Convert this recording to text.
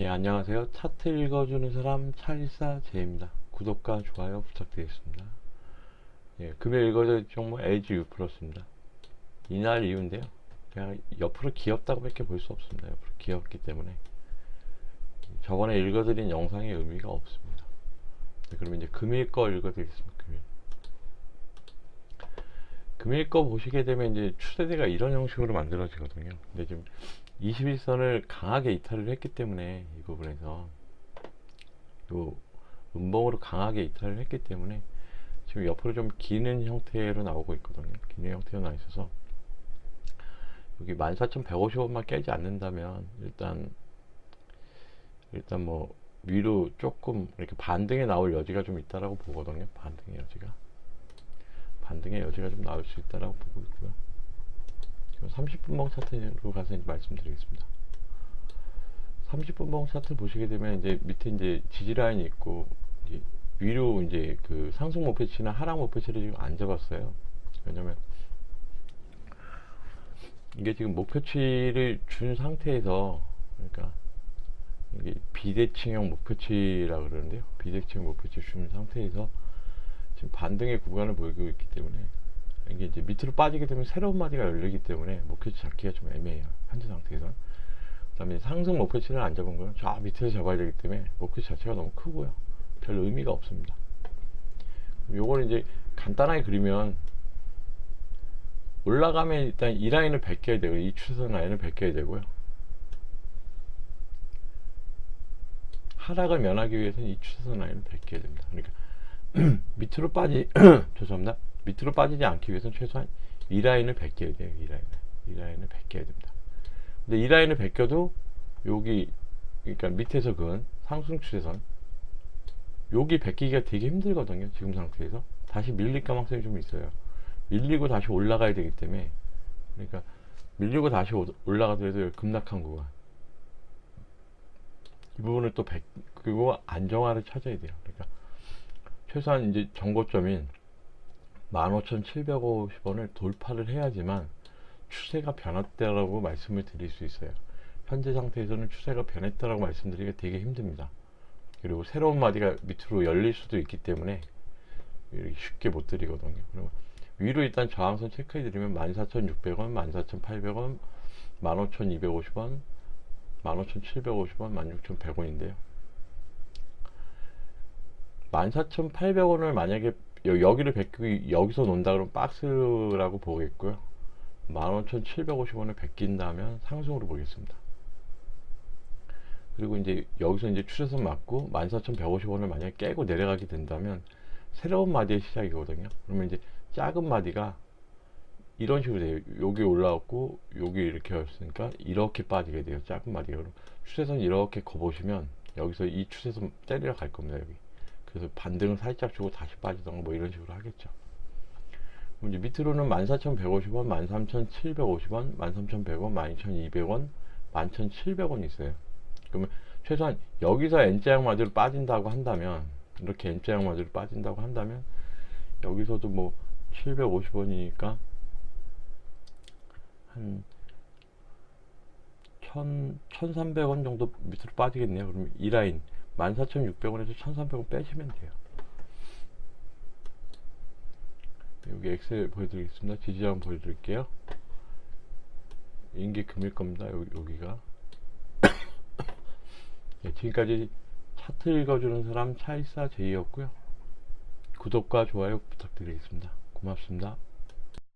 예, 안녕하세요. 차트 읽어주는 사람 차일사 제입니다. 구독과 좋아요 부탁드리겠습니다. 예, 금요일 읽어줄 종목 LG U 플러스입니다. 이날 이유인데요. 그냥 옆으로 귀엽다고 밖에 볼 수 없습니다. 옆으로 귀엽기 때문에. 저번에 읽어드린 영상의 의미가 없습니다. 네, 그러면 이제 금일 거 읽어드리겠습니다. 금일. 금일 거 보시게 되면 이제 추세대가 이런 형식으로 만들어지거든요. 근데 지금 21선을 강하게 이탈을 했기 때문에 이 부분에서 요 음봉으로 강하게 이탈을 했기 때문에 지금 옆으로 좀 기는 형태로 나오고 있거든요. 기는 형태로 나와 있어서 여기 14,150원만 깨지 않는다면 일단 일단 뭐 위로 조금 이렇게 반등에 나올 여지가 좀 있다라고 보거든요. 반등의 여지가 반등의 여지가 좀 나올 수 있다라고 보고 있고요. 30분봉 차트로 가서 말씀드리겠습니다. 30분봉 차트 보시게 되면 이제 밑에 이제 지지 라인이 있고 이제 위로 이제 그 상승 목표치나 하락 목표치를 지금 안 잡았어요. 왜냐면 이게 지금 목표치를 준 상태에서 그러니까 이게 비대칭형 목표치라 그러는데요. 비대칭 목표치 준 상태에서 지금 반등의 구간을 보이고 있기 때문에 이게 이제 밑으로 빠지게 되면 새로운 마디가 열리기 때문에 목표치 잡기가 좀 애매해요. 현재 상태에서는. 그 다음에 상승 목표치를 안 잡은 거는 저 밑에서 잡아야 되기 때문에 목표치 자체가 너무 크고요. 별 의미가 없습니다. 요걸 이제 간단하게 그리면 올라가면 일단 이 라인을 베껴야 되고 이 추세선 라인을 베껴야 되고요. 하락을 면하기 위해서는 이 추세선 라인을 베껴야 됩니다. 그러니까 밑으로 빠지 죄송합니다. 밑으로 빠지지 않기 위해서는 최소한 이 라인을 베껴야 돼요. 이 라인을. 이 라인을 베껴야 됩니다. 근데 이 라인을 베껴도 여기 그러니까 밑에서 그은 상승 추세선 여기 베끼기가 되게 힘들거든요. 지금 상태에서 다시 밀릴 가능성이 좀 있어요. 밀리고 다시 올라가야 되기 때문에 그러니까 밀리고 다시 오- 올라가더라도 급락한 구간 이 부분을 또 백, 그리고 안정화를 찾아야 돼요. 최소한 이제 정고점인 15,750원을 돌파를 해야지만 추세가 변했다라고 말씀을 드릴 수 있어요. 현재 상태에서는 추세가 변했다라고 말씀드리기가 되게 힘듭니다. 그리고 새로운 마디가 밑으로 열릴 수도 있기 때문에 쉽게 못 드리거든요. 그리고 위로 일단 저항선 체크해 드리면 14,600원, 14,800원, 15,250원, 15,750원, 16,100원인데요. 14,800원을 만약에 여- 여기를 베끼고 여기서 논다 그러면 박스라고 보겠고요. 15,750원을 베낀다면 상승으로 보겠습니다. 그리고 이제 여기서 이제 추세선 맞고 14,150원을 만약에 깨고 내려가게 된다면 새로운 마디의 시작이거든요. 그러면 이제 작은 마디가 이런 식으로 돼요. 여기 올라왔고 여기 이렇게 왔으니까 이렇게 빠지게 돼요. 작은 그럼 추세선 이렇게 거보시면 여기서 이 추세선 때리러 갈 겁니다. 여기. 그래서 반등을 살짝 주고 다시 빠지던가 뭐 이런 식으로 하겠죠. 이제 밑으로는 14,150원, 13,750원, 13,100원, 12,200원, 11,700원 있어요. 그러면 최소한 여기서 N자형 마디로 빠진다고 한다면 이렇게 N자형 마디로 빠진다고 한다면 여기서도 뭐 750원이니까 한 1,000, 1,300원 정도 밑으로 빠지겠네요. 그럼 이 라인 14,600원에서 1,300원 빼시면 돼요. 여기 엑셀 보여드리겠습니다. 지지한 보여드릴게요. 인기 금일 겁니다. 여기, 여기 가. 네, 지금까지 차트 읽어주는 사람 차이사 제이였고요. 구독과 좋아요 부탁드리겠습니다. 고맙습니다.